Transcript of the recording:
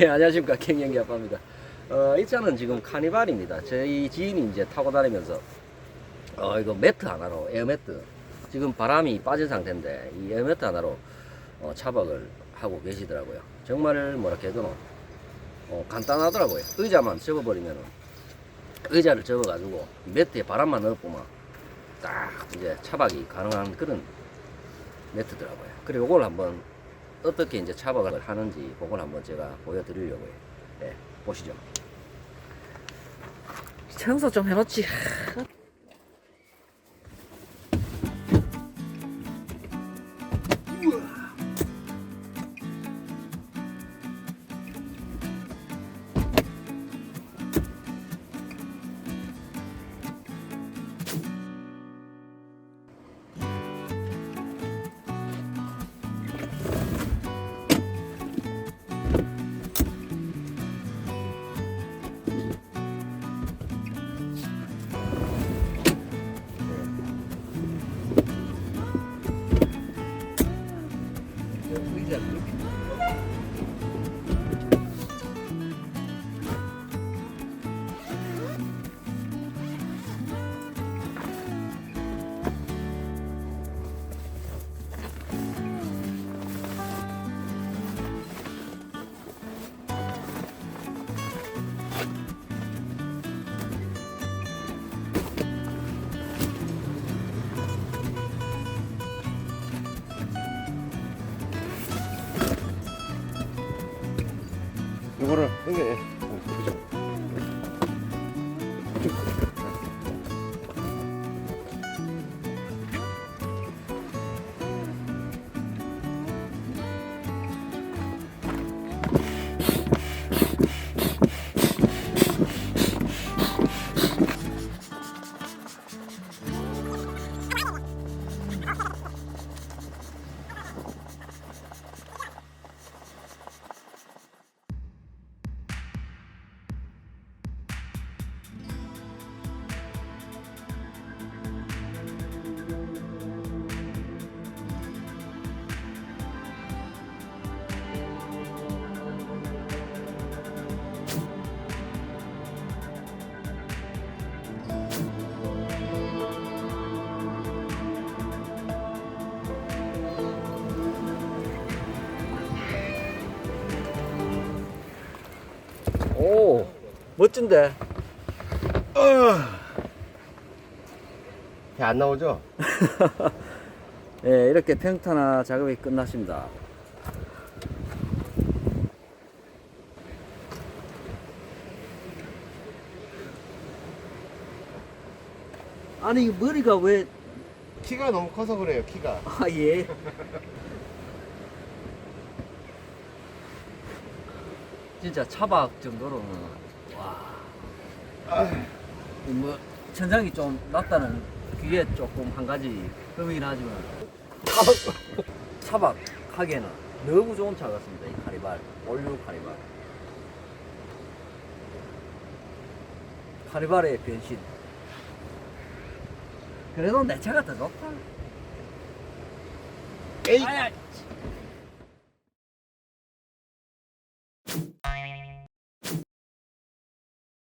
예, 안녕하십니까. 갱년기 아빠입니다. 어, 이 차는 지금 카니발입니다. 저희 지인이 이제 타고 다니면서, 어, 이거 매트 하나로, 에어매트. 지금 바람이 빠진 상태인데, 이 에어매트 하나로, 어, 차박을 하고 계시더라고요. 정말, 뭐랄까 해도, 어, 간단하더라고요. 의자만 접어버리면은, 의자를 접어가지고, 매트에 바람만 넣어보면, 딱, 이제 차박이 가능한 그런 매트더라고요. 그리고 이걸 한번 어떻게 이제 차박을 하는지 그걸 한번 제가 보여드리려고요. 네, 보시죠. 청소 좀 해놓지. 의 그 멋진데. 배 안 나오죠? 예, 이렇게 평탄화 작업이 끝났습니다. 아니 이 머리가 왜? 키가 너무 커서 그래요 키가 아 예. 진짜 차박 정도로는 와. 뭐 천장이 좀 낮다는 그게 조금 한 가지 흠이긴 하지만 차박 하기에는 너무 좋은 차 같습니다. 이 카니발 올류 카니발. 카니발의 변신. 그래도 내 차가 더 좋다. 에이 아야.